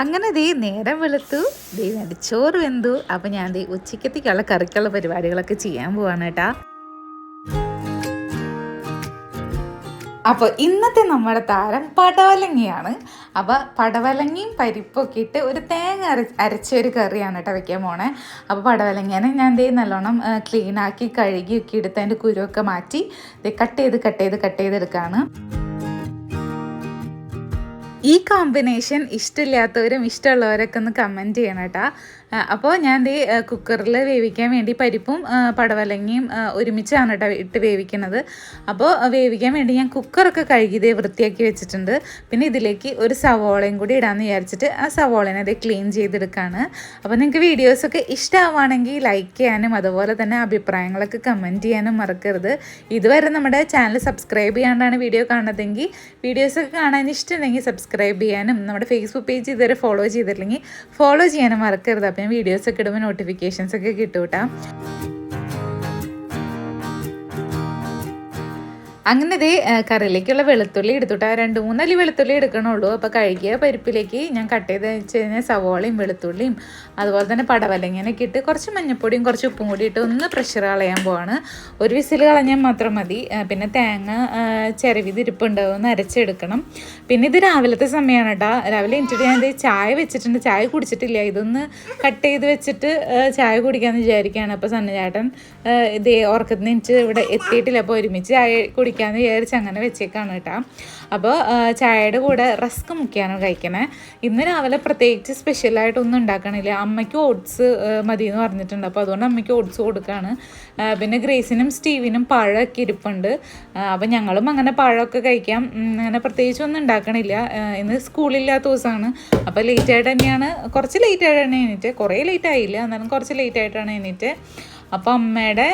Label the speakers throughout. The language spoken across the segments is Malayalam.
Speaker 1: അങ്ങനെ ദേ നേരം വെളുത്തു. ദേ എന്റെ ചോറ് വെന്തു. അപ്പം ഞാൻ ദേ ഉച്ചക്കത്തേക്കുള്ള കറിക്കുള്ള പരിപാടികളൊക്കെ ചെയ്യാൻ പോവാണ് കേട്ടാ. അപ്പോൾ ഇന്നത്തെ നമ്മുടെ താരം പടവലങ്ങയാണ്. അപ്പോൾ പടവലങ്ങയും പരിപ്പൊക്കെ ഇട്ട് ഒരു തേങ്ങ അര അരച്ച ഒരു കറിയാണ് കേട്ടോ വെക്കാൻ പോണേ. അപ്പോൾ പടവലങ്ങേനെ ഞാൻ ദേ നല്ലോണം ക്ലീൻ ആക്കി കഴുകി ഒക്കെ എടുത്ത് അതിന്റെ കുരുവൊക്കെ മാറ്റി കട്ട് ചെയ്ത് കട്ട് ചെയ്ത് കട്ട് ചെയ്തെടുക്കുകയാണ് ഈ കോമ്പിനേഷൻ ഇഷ്ടമില്ലാത്തവരും ഇഷ്ടമുള്ളവരൊക്കെ ഒന്ന് കമന്റ് ചെയ്യണം കേട്ടോ. അപ്പോൾ ഞാൻ ദേ കുക്കറിൽ വേവിക്കാൻ വേണ്ടി പരിപ്പും പടവലങ്ങയും ഒരുമിച്ചാണ് കേട്ടോ ഇട്ട് വേവിക്കുന്നത് അപ്പോൾ വേവിക്കാൻ വേണ്ടി ഞാൻ കുക്കറൊക്കെ കഴുകി ദേ വൃത്തിയാക്കി വെച്ചിട്ടുണ്ട്. പിന്നെ ഇതിലേക്ക് ഒരു സവോളയും കൂടി ഇടാമെന്ന് വിചാരിച്ചിട്ട് ആ സവോളനെ അത് ക്ലീൻ ചെയ്തെടുക്കുകയാണ് അപ്പോൾ നിങ്ങൾക്ക് വീഡിയോസൊക്കെ ഇഷ്ടമാവുകയാണെങ്കിൽ ലൈക്ക് ചെയ്യാനും അതുപോലെ തന്നെ അഭിപ്രായങ്ങളൊക്കെ കമന്റ് ചെയ്യാനും മറക്കരുത്. ഇതുവരെ നമ്മുടെ ചാനൽ സബ്സ്ക്രൈബ് ചെയ്യാണ്ടാണ് വീഡിയോ കാണുന്നതെങ്കിൽ വീഡിയോസൊക്കെ കാണാൻ ഇഷ്ടമുണ്ടെങ്കിൽ സബ്സ്ക്രൈബ് ചെയ്യാനും നമ്മുടെ ഫേസ്ബുക്ക് പേജ് ഇതുവരെ ഫോളോ ചെയ്തിട്ടില്ലെങ്കിൽ ഫോളോ ചെയ്യാനും മറക്കരുത്. അപ്പം ഞാൻ വീഡിയോസൊക്കെ ഇടുമ്പോൾ നോട്ടിഫിക്കേഷൻസ് ഒക്കെ കിട്ടും കേട്ടോ അങ്ങനെ ദേ കറിയിലേക്കുള്ള വെളുത്തുള്ളി എടുത്തിട്ട്. രണ്ട് മൂന്നല്ലി വെളുത്തുള്ളി എടുക്കണുള്ളൂ. അപ്പോൾ കഴുകിയ പരിപ്പിലേക്ക് ഞാൻ കട്ട് ചെയ്ത് വെച്ച് കഴിഞ്ഞാൽ സവോളയും വെളുത്തുള്ളിയും അതുപോലെ തന്നെ പടവലങ്ങനൊക്കെ ഇട്ട് കുറച്ച് മഞ്ഞപ്പൊടിയും കുറച്ച് ഉപ്പും കൂടി ഇട്ട് ഒന്ന് പ്രഷർ കളയാൻ പോവാണ്. ഒരു വിസിൽ കളഞ്ഞാൽ മാത്രം മതി. പിന്നെ തേങ്ങ ചിരവിത് ഇരിപ്പുണ്ടാവും ഒന്ന് അരച്ചെടുക്കണം. പിന്നെ ഇത് രാവിലത്തെ സമയമാണ് കേട്ടോ രാവിലെ എനിച്ചിട്ട് ഞാൻ ദേ ചായ വെച്ചിട്ടുണ്ട്. ചായ കുടിച്ചിട്ടില്ല. ഇതൊന്ന് കട്ട് ചെയ്ത് വെച്ചിട്ട് ചായ കുടിക്കാമെന്ന് വിചാരിക്കുകയാണ് അപ്പോൾ സന്നചേട്ടൻ ഇതേ ഓർക്കത്തിന് എനിക്ക് ഇവിടെ എത്തിയിട്ടില്ല. അപ്പോൾ ഒരുമിച്ച് ചായ കുടിക്കാമെന്ന് വിചാരിച്ച് അങ്ങനെ വെച്ചേക്കാണ് കേട്ടോ. അപ്പോൾ ചായയുടെ കൂടെ റസ്ക് മുക്കിയാണ് കഴിക്കണേ. ഇന്ന് രാവിലെ പ്രത്യേകിച്ച് സ്പെഷ്യലായിട്ടൊന്നും ഉണ്ടാക്കണില്ല. അമ്മയ്ക്ക് ഓട്സ് മതി എന്ന് പറഞ്ഞിട്ടുണ്ട്. അപ്പോൾ അതുകൊണ്ട് അമ്മയ്ക്ക് ഓട്സ് കൊടുക്കുകയാണ് പിന്നെ ഗ്രേസിനും സ്റ്റീവിനും പഴമൊക്കെ ഇരിപ്പുണ്ട്. അപ്പോൾ ഞങ്ങളും അങ്ങനെ പഴമൊക്കെ കഴിക്കാം. അങ്ങനെ പ്രത്യേകിച്ചൊന്നും ഉണ്ടാക്കണില്ല. ഇന്ന് സ്കൂളില്ലാത്ത ദിവസമാണ്. അപ്പോൾ ലേറ്റായിട്ട് തന്നെയാണ്. കുറച്ച് ലേറ്റായിട്ടാണ് എണീറ്റ്. കുറേ ലേറ്റ് ആയില്ല. എന്നാലും കുറച്ച് ലേറ്റായിട്ടാണ് എണീറ്റ്. അപ്പോൾ അമ്മയുടെ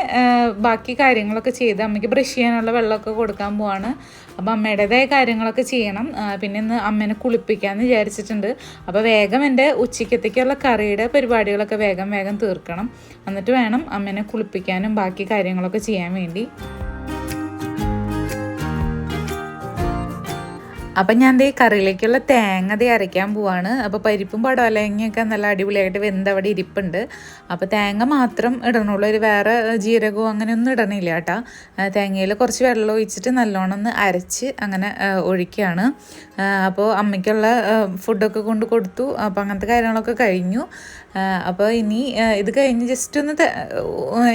Speaker 1: ബാക്കി കാര്യങ്ങളൊക്കെ ചെയ്ത് അമ്മയ്ക്ക് ബ്രഷ് ചെയ്യാനുള്ള വെള്ളമൊക്കെ കൊടുക്കാൻ പോവാണ്. അപ്പോൾ അമ്മയുടേതായ കാര്യങ്ങളൊക്കെ ചെയ്യണം. പിന്നെ ഇന്ന് അമ്മേനെ കുളിപ്പിക്കാമെന്ന് വിചാരിച്ചിട്ടുണ്ട്. അപ്പോൾ വേഗം എന്റെ ഉച്ചയ്ക്കത്തേക്കുള്ള കറിയുടെ പരിപാടികളൊക്കെ വേഗം വേഗം തീർക്കണം. എന്നിട്ട് വേണം അമ്മേനെ കുളിപ്പിക്കാനും ബാക്കി കാര്യങ്ങളൊക്കെ ചെയ്യാൻ വേണ്ടി. അപ്പം ഞാൻ ദേ കറിയിലേക്കുള്ള തേങ്ങ ദേ അരയ്ക്കാൻ പോവാണ്. അപ്പോൾ പരിപ്പും പടവലങ്ങയൊക്കെ നല്ല അടിപൊളിയായിട്ട് വെന്ത് അവിടെ ഇരിപ്പുണ്ട്. അപ്പോൾ തേങ്ങ മാത്രം ഇടണുള്ളൂ. ഒരു വേറെ ജീരകവും അങ്ങനെയൊന്നും ഇടണില്ല കേട്ടോ. തേങ്ങയിൽ കുറച്ച് വെള്ളം ഒഴിച്ചിട്ട് നല്ലോണം ഒന്ന് അരച്ച് അങ്ങനെ ഒഴിക്കുകയാണ്. അപ്പോൾ അമ്മയ്ക്കുള്ള ഫുഡൊക്കെ കൊണ്ട് കൊടുത്തു. അപ്പോൾ അങ്ങനത്തെ കാര്യങ്ങളൊക്കെ കഴിഞ്ഞു. അപ്പോൾ ഇനി ഇത് കഴിഞ്ഞ് ജസ്റ്റ് ഒന്ന്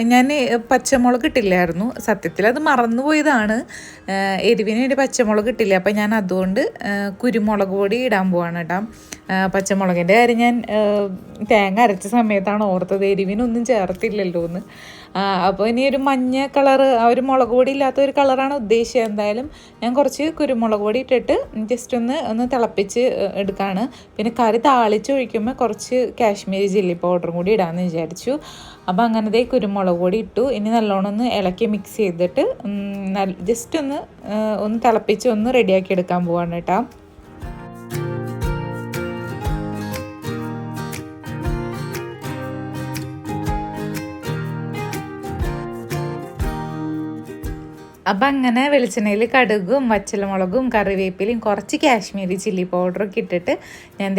Speaker 1: ഞാൻ പച്ചമുളക് കിട്ടില്ലായിരുന്നു സത്യത്തിൽ അത് മറന്നുപോയതാണ് എരിവിന് വേണ്ടി പച്ചമുളക് കിട്ടില്ല അപ്പോൾ ഞാൻ അതുകൊണ്ട് കുരുമുളക് പൊടി ഇടാൻ പോവാണ് കേട്ടോ പച്ചമുളകിന്റെ കാര്യം ഞാൻ തേങ്ങ അരച്ച സമയത്താണ് ഓർത്തത്. എരിവിനൊന്നും ചേർത്തില്ലല്ലോ എന്ന് അപ്പോൾ ഇനി ഒരു മഞ്ഞ കളറ് ഒരു മുളക് പൊടി ഇല്ലാത്ത ഒരു കളറാണ് ഉദ്ദേശിച്ചത്. എന്തായാലും ഞാൻ കുറച്ച് കുരുമുളക് പൊടി ഇട്ടിട്ട് ജസ്റ്റ് ഒന്ന് ഒന്ന് തിളപ്പിച്ച് എടുക്കുകയാണ് പിന്നെ കറി താളിച്ച് ഒഴിക്കുമ്പോൾ കുറച്ച് കാശ്മീരി ചില്ലി പൗഡറും കൂടി ഇടാമെന്ന് വിചാരിച്ചു. അപ്പോൾ അങ്ങനത്തെ കുരുമുളക് പൊടി ഇട്ടു. ഇനി നല്ലോണം ഒന്ന് ഇളക്കി മിക്സ് ചെയ്തിട്ട് ജസ്റ്റ് ഒന്ന് ഒന്ന് തിളപ്പിച്ച് ഒന്ന് റെഡിയാക്കി എടുക്കാൻ പോവാണ് കേട്ടോ. അപ്പം അങ്ങനെ വെളിച്ചെണ്ണയിൽ കടുകും വച്ചലമുളകും കറിവേപ്പിലയും കുറച്ച് കാശ്മീരി ചില്ലി പൗഡറൊക്കെ ഇട്ടിട്ട് ഞാൻ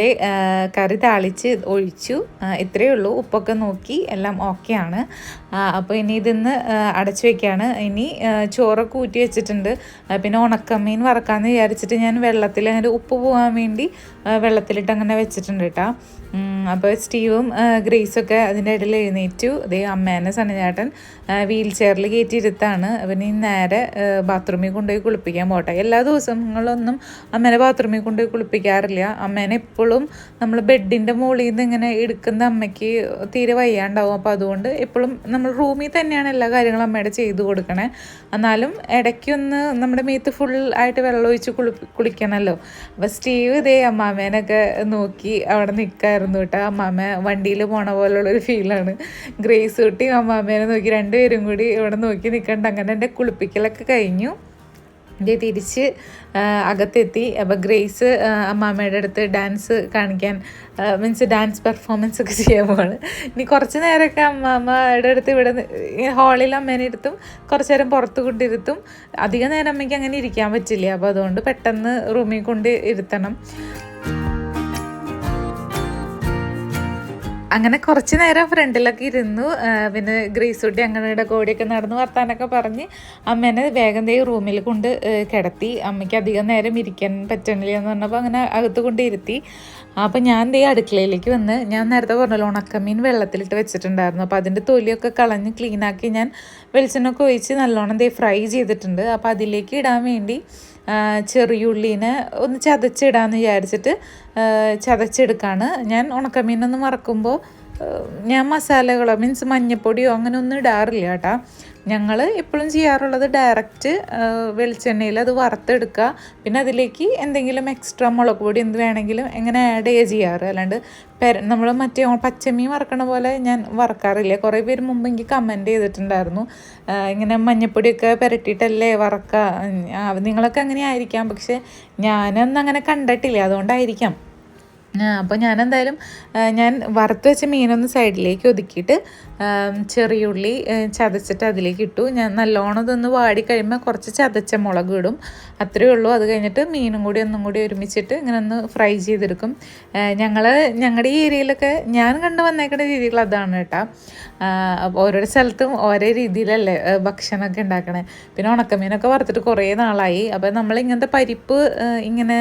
Speaker 1: കറി താളിച്ച് ഒഴിച്ചു. ഇത്രയേ ഉള്ളൂ. ഉപ്പൊക്കെ നോക്കി എല്ലാം ഓക്കെയാണ്. അപ്പോൾ ഇനി ഇതിന്ന് അടച്ചു വെക്കുകയാണ് ഇനി ചോറൊക്കെ ഊറ്റി വെച്ചിട്ടുണ്ട്. പിന്നെ ഉണക്കമീൻ വറക്കാമെന്ന് വിചാരിച്ചിട്ട് ഞാൻ വെള്ളത്തിൽ അങ്ങനെ ഉപ്പ് പോകാൻ വേണ്ടി വെള്ളത്തിലിട്ട് അങ്ങനെ വെച്ചിട്ടുണ്ട് കേട്ടോ അപ്പോൾ സ്റ്റീവും ഗ്രേസൊക്കെ അതിന്റെ ഇടയിൽ എഴുന്നേറ്റു. അതേ അമ്മേനെ സനചേട്ടൻ വീൽ ചെയറിൽ കയറ്റിയിരുത്താണ്. അവന് നേരെ ബാത്റൂമിൽ കൊണ്ടുപോയി കുളിപ്പിക്കാൻ പോട്ടെ. എല്ലാ ദിവസങ്ങളൊന്നും അമ്മേനെ ബാത്റൂമിൽ കൊണ്ടുപോയി കുളിപ്പിക്കാറില്ല. അമ്മേനെ എപ്പോഴും നമ്മൾ ബെഡിന്റെ മുകളിൽ നിന്ന് ഇങ്ങനെ എടുക്കുന്ന അമ്മയ്ക്ക് തീരെ വയ്യാണ്ടാവും. അപ്പോൾ അതുകൊണ്ട് എപ്പോഴും നമ്മൾ റൂമിൽ തന്നെയാണ് എല്ലാ കാര്യങ്ങളും അമ്മയുടെ ചെയ്തു കൊടുക്കണേ. എന്നാലും ഇടയ്ക്കൊന്ന് നമ്മുടെ മേത്ത് ഫുൾ ആയിട്ട് വെള്ളം ഒഴിച്ച് കുളി കുളിക്കണമല്ലോ അപ്പോൾ സ്റ്റീവ് ഇതേ അമ്മാമേനൊക്കെ നോക്കി അവിടെ നിൽക്കായിരുന്നു കേട്ടോ. അമ്മാമ വണ്ടിയിൽ പോണ പോലുള്ളൊരു ഫീലാണ് ഗ്രേസ് കുട്ടിയും അമ്മാമേനെ നോക്കി രണ്ടുപേരും കൂടി ഇവിടെ നോക്കി നിൽക്കണ്ട അങ്ങനെ എന്റെ കുളിപ്പിക്കലൊക്കെ കഴിഞ്ഞു. ദേ തിരിച്ച് അകത്തെത്തി. അപ്പോൾ ഗ്രേസ് അമ്മാമ്മയുടെ അടുത്ത് ഡാൻസ് കാണിക്കാൻ മീൻസ് ഡാൻസ് പെർഫോമൻസ് ഒക്കെ ചെയ്യാൻ പോവാണ്. ഇനി കുറച്ച് നേരമൊക്കെ അമ്മാമ്മയുടെ അടുത്ത് ഇവിടെ ഹാളിൽ അമ്മേനെ ഇരുത്തും കുറച്ച് നേരം പുറത്ത് കൊണ്ടിരുത്തും അധികം നേരം അമ്മയ്ക്ക് അങ്ങനെ ഇരിക്കാൻ പറ്റില്ല. അപ്പോൾ അതുകൊണ്ട് പെട്ടെന്ന് റൂമിൽ കൊണ്ട് ഇരുത്തണം. അങ്ങനെ കുറച്ച് നേരം ഫ്രണ്ടിലൊക്കെ ഇരുന്നു. പിന്നെ ഗ്രീസ് കുട്ടി അങ്ങനെയുടെ കോടിയൊക്കെ നടന്ന് വർത്താനൊക്കെ പറഞ്ഞ് അമ്മേനെ വേഗം തേ റൂമിൽ കൊണ്ട് കിടത്തി. അമ്മയ്ക്ക് അധികം നേരം ഇരിക്കാൻ പറ്റണില്ല എന്ന് പറഞ്ഞപ്പോൾ അങ്ങനെ അകത്ത് കൊണ്ട് ഇരുത്തി. അപ്പം ഞാൻ ദേ അടുക്കളയിലേക്ക് വന്ന് ഞാൻ നേരത്തെ പറഞ്ഞല്ലോ ഉണക്കമീൻ വെള്ളത്തിലിട്ട് വെച്ചിട്ടുണ്ടായിരുന്നു. അപ്പോൾ അതിന്റെ തൊലിയൊക്കെ കളഞ്ഞ് ക്ലീനാക്കി ഞാൻ വെളിച്ചെണ്ണൊക്കെ ഒഴിച്ച് നല്ലോണം ദേ ഫ്രൈ ചെയ്തിട്ടുണ്ട്. അപ്പോൾ അതിലേക്ക് ഇടാൻ വേണ്ടി ചെറിയുള്ളീനെ ഒന്ന് ചതച്ചിടാന്ന് വിചാരിച്ചിട്ട് ചതച്ചെടുക്കുകയാണ് ഞാൻ ഉണക്കമീനൊന്ന് മറക്കുമ്പോൾ ഞാൻ മസാലകളോ മീൻസ് മഞ്ഞപ്പൊടിയോ അങ്ങനെ ഒന്നും ഇടാറില്ല കേട്ടാ. ഞങ്ങൾ എപ്പോഴും ചെയ്യാറുള്ളത് ഡയറക്റ്റ് വെളിച്ചെണ്ണയിൽ അത് വറുത്തെടുക്കുക. പിന്നെ അതിലേക്ക് എന്തെങ്കിലും എക്സ്ട്രാ മുളക് പൊടി എന്ത് വേണമെങ്കിലും എങ്ങനെ ആഡ് ചെയ്യുക ചെയ്യാറ്. അല്ലാണ്ട് പെര നമ്മൾ മറ്റേ പച്ചമീൻ വറക്കണ പോലെ ഞാൻ വറക്കാറില്ല. കുറേ പേര് മുമ്പ് എനിക്ക് കമന്റ് ചെയ്തിട്ടുണ്ടായിരുന്നു. ഇങ്ങനെ മഞ്ഞപ്പൊടിയൊക്കെ പുരട്ടിയിട്ടല്ലേ വറക്കുക നിങ്ങളൊക്കെ അങ്ങനെ ആയിരിക്കാം പക്ഷേ ഞാനൊന്നും അങ്ങനെ കണ്ടിട്ടില്ല. അതുകൊണ്ടായിരിക്കാം. അപ്പോൾ ഞാൻ എന്തായാലും ഞാൻ വറുത്ത് വെച്ച മീനൊന്ന് സൈഡിലേക്ക് ഒതുക്കിയിട്ട് ചെറിയ ചെറിയുള്ളി ചതച്ചിട്ട് അതിലേക്ക് ഇട്ടു. ഞാൻ നല്ലോണം ഇതൊന്ന് വാടി കഴിയുമ്പോൾ കുറച്ച് ചതച്ച മുളക് ഇടും. അത്രയേ ഉള്ളൂ. അത് കഴിഞ്ഞിട്ട് മീനും കൂടി ഒന്നും കൂടി ഒരുമിച്ചിട്ട് ഇങ്ങനെ ഒന്ന് ഫ്രൈ ചെയ്തെടുക്കും. ഞങ്ങൾ ഞങ്ങളുടെ ഈ ഏരിയയിലൊക്കെ ഞാൻ കണ്ടു വന്നേക്കുന്ന രീതികൾ അതാണ് കേട്ടോ. ഓരോരോ സ്ഥലത്തും ഓരോ രീതിയിലല്ലേ ഭക്ഷണമൊക്കെ ഉണ്ടാക്കണേ. പിന്നെ ഉണക്കമീനൊക്കെ വറുത്തിട്ട് കുറേ നാളായി. അപ്പോൾ നമ്മൾ ഇങ്ങനത്തെ പരിപ്പ് ഇങ്ങനെ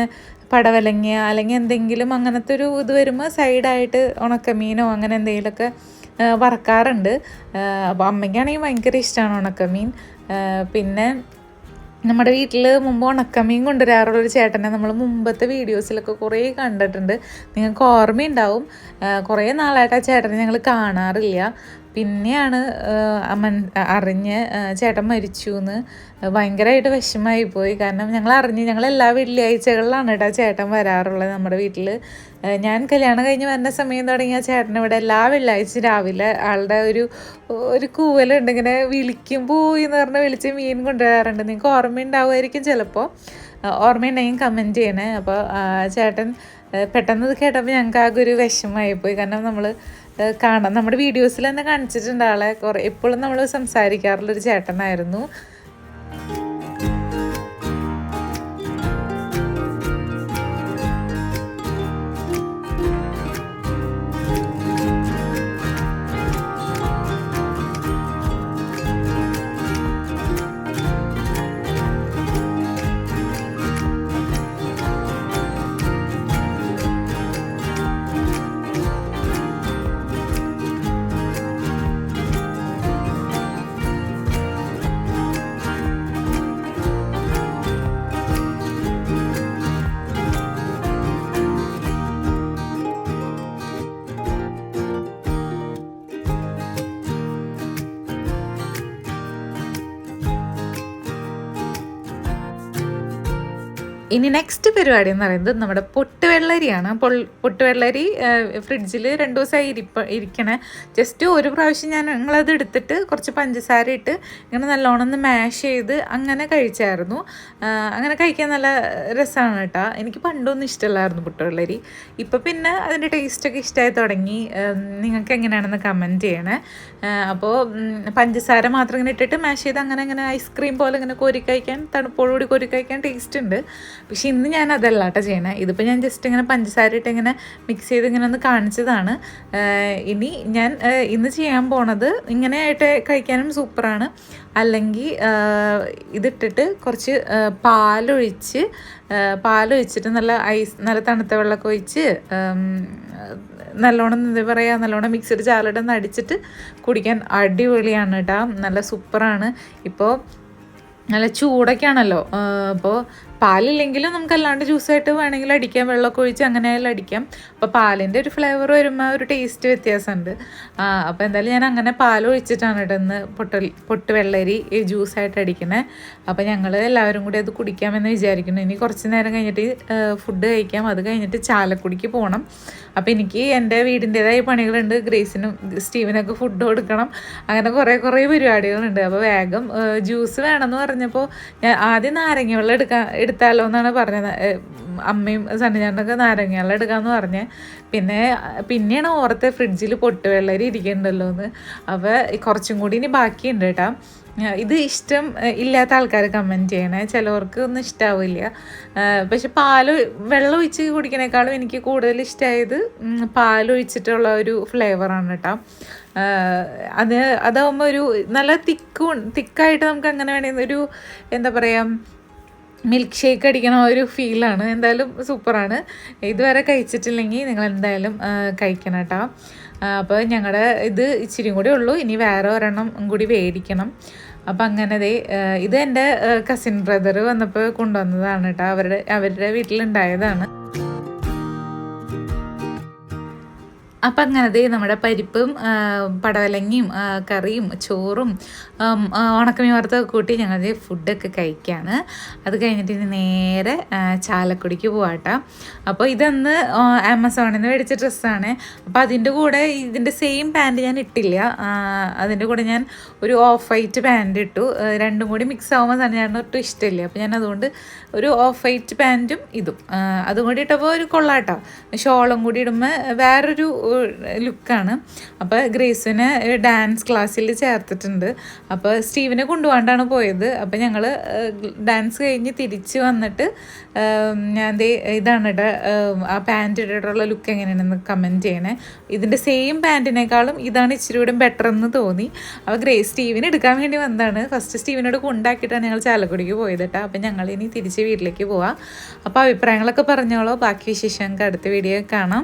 Speaker 1: പടവലങ്ങ അല്ലെങ്കിൽ എന്തെങ്കിലും അങ്ങനത്തെ ഒരു ഇത് വരുമ്പോൾ സൈഡായിട്ട് ഉണക്കമീനോ അങ്ങനെ എന്തെങ്കിലുമൊക്കെ വറക്കാറുണ്ട്. അപ്പോൾ അമ്മയ്ക്കാണെങ്കിൽ ഭയങ്കര ഇഷ്ടമാണ് ഉണക്കമീൻ. പിന്നെ നമ്മുടെ വീട്ടിൽ മുമ്പ് ഉണക്കമീൻ കൊണ്ടുവരാറുള്ളൊരു ചേട്ടനെ നമ്മൾ മുമ്പത്തെ വീഡിയോസിലൊക്കെ കുറേ കണ്ടിട്ടുണ്ട്. നിങ്ങൾക്ക് ഓർമ്മയുണ്ടാവും. കുറേ നാളായിട്ട് ആ ചേട്ടനെ ഞങ്ങൾ കാണാറില്ല. പിന്നെയാണ് അമ്മൻ അറിഞ്ഞ് ചേട്ടൻ മരിച്ചു എന്ന് ഭയങ്കരമായിട്ട് വിഷമമായി പോയി. കാരണം ഞങ്ങൾ അറിഞ്ഞ് ഞങ്ങൾ എല്ലാ വെള്ളിയാഴ്ചകളിലാണ് കേട്ടോ ചേട്ടൻ വരാറുള്ളത് നമ്മുടെ വീട്ടിൽ ഞാൻ കല്യാണം കഴിഞ്ഞ് വരുന്ന സമയം തുടങ്ങിയ ചേട്ടൻ ഇവിടെ എല്ലാ വെള്ളിയാഴ്ച രാവിലെ ആളുടെ ഒരു ഒരു കൂവലുണ്ട്. ഇങ്ങനെ വിളിക്കും പോയി എന്ന് പറഞ്ഞ് വിളിച്ച് മീൻ കൊണ്ടുവരാറുണ്ട്. നിങ്ങൾക്ക് ഓർമ്മയുണ്ടാവുമായിരിക്കും ചിലപ്പോൾ. ഓർമ്മയുണ്ടെങ്കിൽ കമന്റ് ചെയ്യണേ. അപ്പോൾ ചേട്ടൻ പെട്ടെന്ന് ഇത് കേട്ടപ്പോൾ ഞങ്ങൾക്ക് ആകെ ഒരു വിഷമമായി പോയി. കാരണം നമ്മൾ കാണാം. നമ്മുടെ വീഡിയോസിൽ തന്നെ കാണിച്ചിട്ടുണ്ട് ആളെ. കുറേ എപ്പോഴും നമ്മൾ സംസാരിക്കാറുള്ളൊരു ചേട്ടനായിരുന്നു. ഇനി നെക്സ്റ്റ് പരിപാടി എന്ന് പറയുന്നത് നമ്മുടെ പൊട്ടുവെള്ളരിയാണ്. പൊൾ പൊട്ടുവെള്ളരി ഫ്രിഡ്ജിൽ രണ്ട് ദിവസമായി ഇരിപ്പ ഇരിക്കണേ. ജസ്റ്റ് ഒരു പ്രാവശ്യം ഞാൻ ഞങ്ങളത് എടുത്തിട്ട് കുറച്ച് പഞ്ചസാര ഇട്ട് ഇങ്ങനെ നല്ലോണം ഒന്ന് മാഷ് ചെയ്ത് അങ്ങനെ കഴിച്ചായിരുന്നു. അങ്ങനെ കഴിക്കാൻ നല്ല രസമാണ് കേട്ടോ. എനിക്ക് പണ്ടൊന്നും ഇഷ്ടമല്ലായിരുന്നു പൊട്ടുവെള്ളരി. ഇപ്പം പിന്നെ അതിന്റെ ടേസ്റ്റൊക്കെ ഇഷ്ടമായി തുടങ്ങി. നിങ്ങൾക്ക് എങ്ങനെയാണെന്ന് കമന്റ് ചെയ്യണേ. അപ്പോൾ പഞ്ചസാര മാത്രം ഇങ്ങനെ ഇട്ടിട്ട് മാഷ് ചെയ്ത് അങ്ങനെ അങ്ങനെ ഐസ്ക്രീം പോലെ ഇങ്ങനെ കോരി കഴിക്കാൻ തണുപ്പോടുകൂടി കോരി കഴിക്കാൻ ടേസ്റ്റ് ഉണ്ട്. പക്ഷെ ഇന്ന് ഞാൻ അതല്ല കേട്ടോ ചെയ്യണേ. ഇതിപ്പോൾ ഞാൻ ജസ്റ്റ് ഇങ്ങനെ പഞ്ചസാര ഇട്ട് ഇങ്ങനെ മിക്സ് ചെയ്ത് ഇങ്ങനെ ഒന്ന് കാണിച്ചതാണ്. ഇനി ഞാൻ ഇന്ന് ചെയ്യാൻ പോണത് ഇങ്ങനെ ആയിട്ട് കഴിക്കാനും സൂപ്പറാണ് അല്ലെങ്കിൽ ഇതിട്ടിട്ട് കുറച്ച് പാലൊഴിച്ച് പാലൊഴിച്ചിട്ട് നല്ല ഐസ് നല്ല തണുത്ത വെള്ളമൊക്കെ ഒഴിച്ച് നല്ലോണം എന്താ പറയുക നല്ലോണം മിക്സഡ് ചാലിട്ട് അടിച്ചിട്ട് കുടിക്കാൻ അടിപൊളിയാണ് കേട്ടോ. നല്ല സൂപ്പറാണ് ഇപ്പോൾ നല്ല ചൂടൊക്കെയാണല്ലോ. അപ്പോൾ പാലില്ലെങ്കിലും നമുക്ക് അല്ലാണ്ട് ജ്യൂസായിട്ട് വേണമെങ്കിൽ അടിക്കാം വെള്ളമൊക്കെ ഒഴിച്ച് അങ്ങനെ ആയാലും അടിക്കാം. അപ്പോൾ പാലിന്റെ ഒരു ഫ്ലേവർ വരുമ്പോൾ ഒരു ടേസ്റ്റ് വ്യത്യാസമുണ്ട്. അപ്പോൾ എന്തായാലും ഞാൻ അങ്ങനെ പാൽ ഒഴിച്ചിട്ടാണ് കേട്ടോ പൊട്ട പൊട്ട് വെള്ളരി ജ്യൂസായിട്ട് അടിക്കണേ. അപ്പോൾ ഞങ്ങൾ എല്ലാവരും കൂടി അത് കുടിക്കാമെന്ന് വിചാരിക്കുന്നു. ഇനി കുറച്ച് നേരം കഴിഞ്ഞിട്ട് ഫുഡ് കഴിക്കാം. അത് കഴിഞ്ഞിട്ട് ചാലക്കുടിക്ക് പോകണം അപ്പോൾ എനിക്ക് എന്റെ വീടിന്റേതായ പണികളുണ്ട്. ഗ്രേസിനും സ്റ്റീവിനൊക്കെ ഫുഡ് കൊടുക്കണം. അങ്ങനെ കുറേ കുറേ പരിപാടികളുണ്ട്. അപ്പോൾ വേഗം ജ്യൂസ് വേണമെന്ന് പറഞ്ഞപ്പോൾ ഞാൻ ആദ്യം നാരങ്ങ വെള്ളം എടുക്കാൻ എടുത്താലോ എന്നാണ് പറഞ്ഞത്. അമ്മയും സണ്ണിചാണ്ടൊക്കെ നാരങ്ങ വെള്ളം എടുക്കാമെന്ന് പറഞ്ഞ്. പിന്നെ പിന്നെയാണ് ഓർത്ത് ഫ്രിഡ്ജിൽ പൊട്ടുവെള്ളരി ഇരിക്കുന്നുണ്ടല്ലോ എന്ന് അപ്പോൾ കുറച്ചും കൂടി ഇനി ബാക്കിയുണ്ട് കേട്ടോ. ഇത് ഇഷ്ടം ഇല്ലാത്ത ആൾക്കാർ കമന്റ് ചെയ്യണേ. ചിലവർക്ക് ഒന്നും ഇഷ്ടാവില്ല. പക്ഷെ പാൽ വെള്ളം ഒഴിച്ച് കുടിക്കണേക്കാളും എനിക്ക് കൂടുതൽ ഇഷ്ടമായത് പാലൊഴിച്ചിട്ടുള്ള ഒരു ഫ്ലേവറാണ് കേട്ടോ. അത് അതാവുമ്പോൾ ഒരു നല്ല തിക്കും തിക്കായിട്ട് നമുക്ക് അങ്ങനെ വേണമെങ്കിൽ ഒരു എന്താ പറയുക മിൽക്ക് ഷേക്ക് അടിക്കണ ഒരു ഫീലാണ് എന്തായാലും സൂപ്പറാണ് ഇതുവരെ കഴിച്ചിട്ടില്ലെങ്കിൽ നിങ്ങൾ എന്തായാലും കഴിക്കണം കേട്ടോ. അപ്പോൾ ഞങ്ങളുടെ ഇത് ഇച്ചിരിയും കൂടി ഉള്ളൂ. ഇനി വേറെ ഒരെണ്ണം കൂടി മേടിക്കണം അപ്പം അങ്ങനെ ദേ ആ, ഇത് എന്റെ കസിൻ ബ്രദർ വന്നപ്പോൾ കൊണ്ടുവന്നതാണ് കേട്ടോ. അവരുടെ അവരുടെ വീട്ടിലുണ്ടായതാണ്. അപ്പം അങ്ങനെ ദേ നമ്മുടെ പരിപ്പും പടവലങ്ങിയും കറിയും ചോറും ഉണക്കമീൻ വറുത്തൊക്കെ കൂട്ടി ഞങ്ങൾ ഫുഡൊക്കെ കഴിക്കുകയാണ് അത് കഴിഞ്ഞിട്ട് ഇനി നേരെ ചാലക്കുടിക്ക് പോവാട്ടോ. അപ്പോൾ ഇതന്ന് ആമസോണിൽ നിന്ന് മേടിച്ച ഡ്രസ്സാണ്. അപ്പോൾ അതിന്റെ കൂടെ ഇതിന്റെ സെയിം പാന്റ് ഞാൻ ഇട്ടില്ല. അതിന്റെ കൂടെ ഞാൻ ഒരു ഓഫ് വൈറ്റ് പാന്റ് ഇട്ടു. രണ്ടും കൂടി മിക്സ് ആകുമ്പോൾ തന്നെ ഞാൻ ഒട്ടും ഇഷ്ടമില്ല. അപ്പോൾ ഞാൻ അതുകൊണ്ട് ഒരു ഓഫ് വൈറ്റ് പാന്റും ഇതും. അതും കൂടി ഇട്ടപ്പോൾ ഒരു കൊള്ളാട്ടോ. ഷോളും കൂടി ഇടുമ്പോൾ വേറൊരു ലുക്കാണ് അപ്പോൾ ഗ്രേസിനെ ഡാൻസ് ക്ലാസ്സിൽ ചേർത്തിട്ടുണ്ട്. അപ്പോൾ സ്റ്റീവിനെ കൊണ്ടുപോകാണ്ടാണ് പോയത്. അപ്പോൾ ഞങ്ങൾ ഡാൻസ് കഴിഞ്ഞ് തിരിച്ച് വന്നിട്ട് ഞാൻ ഇതാണ് ഇട ആ പാന്റ് ഇട്ടിട്ടുള്ള ലുക്ക് എങ്ങനെയാണെന്ന് കമന്റ് ചെയ്യണേ. ഇതിന്റെ സെയിം പാന്റിനേക്കാളും ഇതാണ് ഇച്ചിരി കൂടെ ബെറ്റർ എന്ന് തോന്നി. അപ്പോൾ ഗ്രേസ് സ്റ്റീവിനെ എടുക്കാൻ വേണ്ടി വന്നതാണ്. ഫസ്റ്റ് സ്റ്റീവിനോട് കൊണ്ടാക്കിയിട്ടാണ് ഞങ്ങൾ ചാലക്കുടിക്ക് പോയത് കേട്ടോ അപ്പോൾ ഞങ്ങൾ ഇനി തിരിച്ച് വീട്ടിലേക്ക് പോവാം. അപ്പോൾ അഭിപ്രായങ്ങളൊക്കെ പറഞ്ഞോളൂ. ബാക്കി വിശേഷം അടുത്ത വീഡിയോ കാണാം.